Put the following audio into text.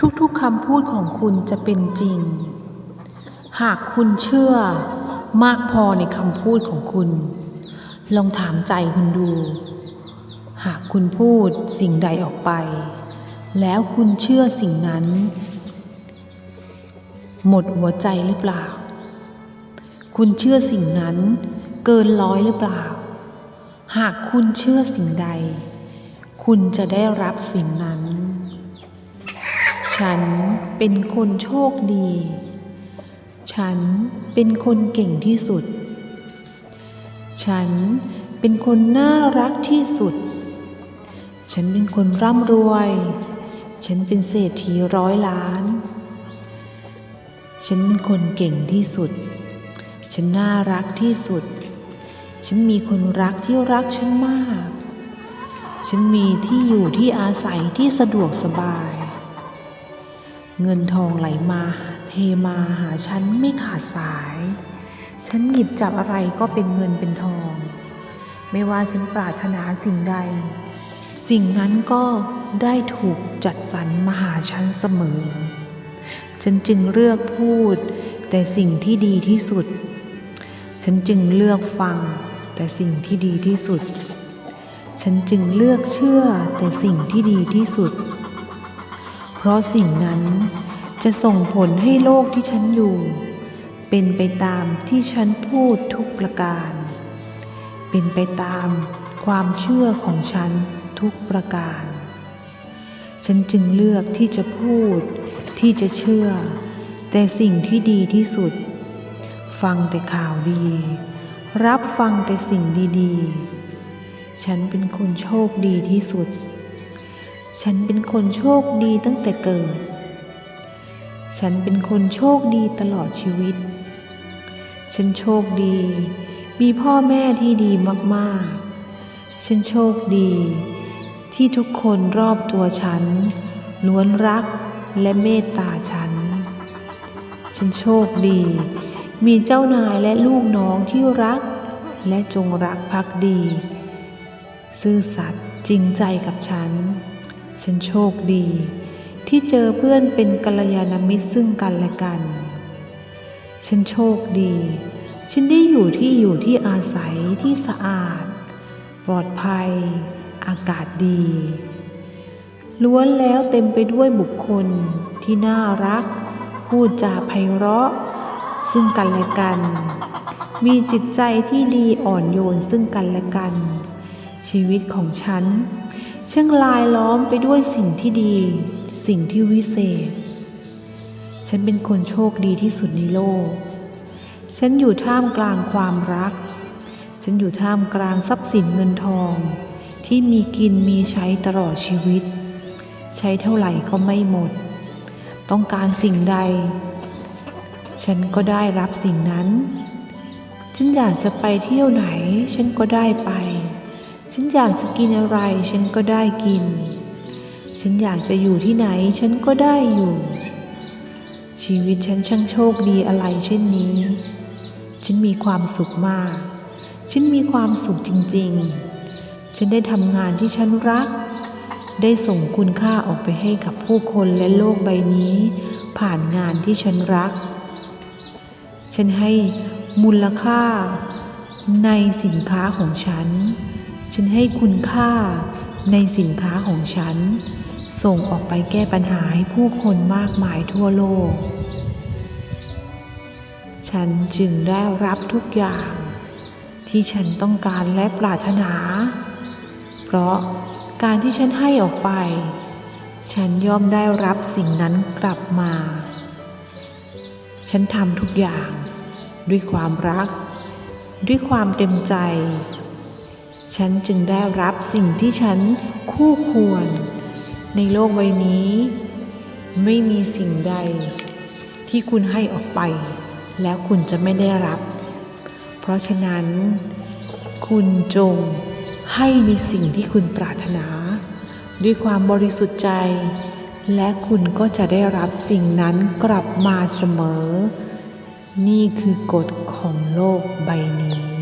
ทุกๆคำพูดของคุณจะเป็นจริง หากคุณเชื่อมากพอในคำพูดของคุณ ลองถามใจคุณดู หากคุณพูดสิ่งใดออกไป แล้วคุณเชื่อสิ่งนั้น หมดหัวใจหรือเปล่า คุณเชื่อสิ่งนั้นเกินร้อยหรือเปล่า หากคุณเชื่อสิ่งใด คุณจะได้รับสิ่งนั้น ฉันเป็นคนโชคดี ฉันเป็นคนเก่งที่สุด ฉันเป็นคนน่ารักที่สุด ฉันเป็นคนร่ำรวย ฉันเป็นเศรษฐีร้อยล้าน ฉันเป็นคนเก่งที่สุด ฉันน่ารักที่สุด ฉันมีคนรักที่รักฉันมาก ฉันมีที่อยู่ที่อาศัยที่สะดวกสบาย เงินทองไหลมาเทมาหาฉันไม่ขาดสาย ฉันหยิบจับอะไรก็เป็นเงินเป็นทอง ไม่ว่าฉันปรารถนาสิ่งใด สิ่งนั้นก็ได้ถูกจัดสรรมาหาฉันเสมอ ฉันจึงเลือกพูด แต่สิ่งที่ดีที่สุด ฉันจึงเลือกฟัง แต่สิ่งที่ดีที่สุด ฉันจึงเลือกเชื่อแต่สิ่งที่ดีที่สุด เพราะสิ่งนั้นจะส่งผลให้โลกที่ฉันอยู่ เป็นไปตามที่ฉันพูดทุกประการ เป็นไปตามความเชื่อของฉันทุกประการ ฉันจึงเลือกที่จะพูดที่จะเชื่อ แต่สิ่งที่ดีที่สุด ฟังแต่ข่าวดี รับฟังแต่สิ่งดีๆ ฉันเป็นคนโชคดีที่สุด ฉันเป็นคนโชคดีตั้งแต่เกิด ฉันเป็นคนโชคดีตลอดชีวิต ฉันโชคดี มีพ่อแม่ที่ดีมากๆ ฉันโชคดี ที่ทุกคนรอบตัวฉัน ล้วนรักและเมตตาฉัน ฉันโชคดี มีเจ้านายและลูกน้องที่รัก และจงรักภักดี ซื่อสัตย์จริงใจกับฉัน ฉันโชคดี ที่เจอเพื่อนเป็นกัลยาณมิตรซึ่งกันและกัน ฉันโชคดี ฉันได้อยู่ที่อยู่ที่อาศัยที่สะอาด ปลอดภัย อากาศดี ล้วนแล้วเต็มไปด้วยบุคคลที่น่ารัก พูดจาไพเราะ ซึ่งกันและกัน มีจิตใจที่ดีอ่อนโยนซึ่งกันและกัน ชีวิตของฉัน ช่างลายล้อมไปด้วยสิ่งที่ดี สิ่งที่วิเศษ ฉันเป็นคนโชคดีที่สุดในโลก ฉันอยู่ท่ามกลางความรัก ฉันอยู่ท่ามกลางทรัพย์สินเงินทอง ที่มีกินมีใช้ตลอดชีวิต ใช้เท่าไหร่ก็ไม่หมด ต้องการสิ่งใด ฉันก็ได้รับสิ่งนั้น ฉันอยากจะไปเที่ยวไหน ฉันก็ได้ไป ฉันอยากจะกินอะไร ฉันก็ได้กิน ฉันอยากจะอยู่ที่ไหน ฉันก็ได้อยู่ ชีวิตฉันช่างโชคดีอะไรเช่นนี้ ฉันมีความสุขมาก ฉันมีความสุขจริง ๆ ฉันได้ทำงานที่ฉันรัก ได้ส่งคุณค่าออกไปให้กับผู้คนและโลกใบนี้ ผ่านงานที่ฉันรัก ฉันให้มูลค่าในสินค้าของฉัน ฉันให้คุณค่าในสินค้าของฉัน ส่งออกไปแก้ปัญหาให้ผู้คนมากมายทั่วโลก ฉันจึงได้รับทุกอย่าง ที่ฉันต้องการและปรารถนา เพราะการที่ฉันให้ออกไป ฉันย่อมได้รับสิ่งนั้นกลับมา ฉันทำทุกอย่าง ด้วยความรัก ด้วยความเต็มใจ ฉันจึงได้รับสิ่งที่ฉันคู่ควร ในโลกใบนี้ ไม่มีสิ่งใด ที่คุณให้ออกไป แล้วคุณจะไม่ได้รับ เพราะฉะนั้น คุณจงให้ในสิ่งที่คุณปรารถนา ด้วยความบริสุทธิ์ใจ และคุณก็จะได้รับสิ่งนั้นกลับมาเสมอ นี่คือกฎของโลกใบนี้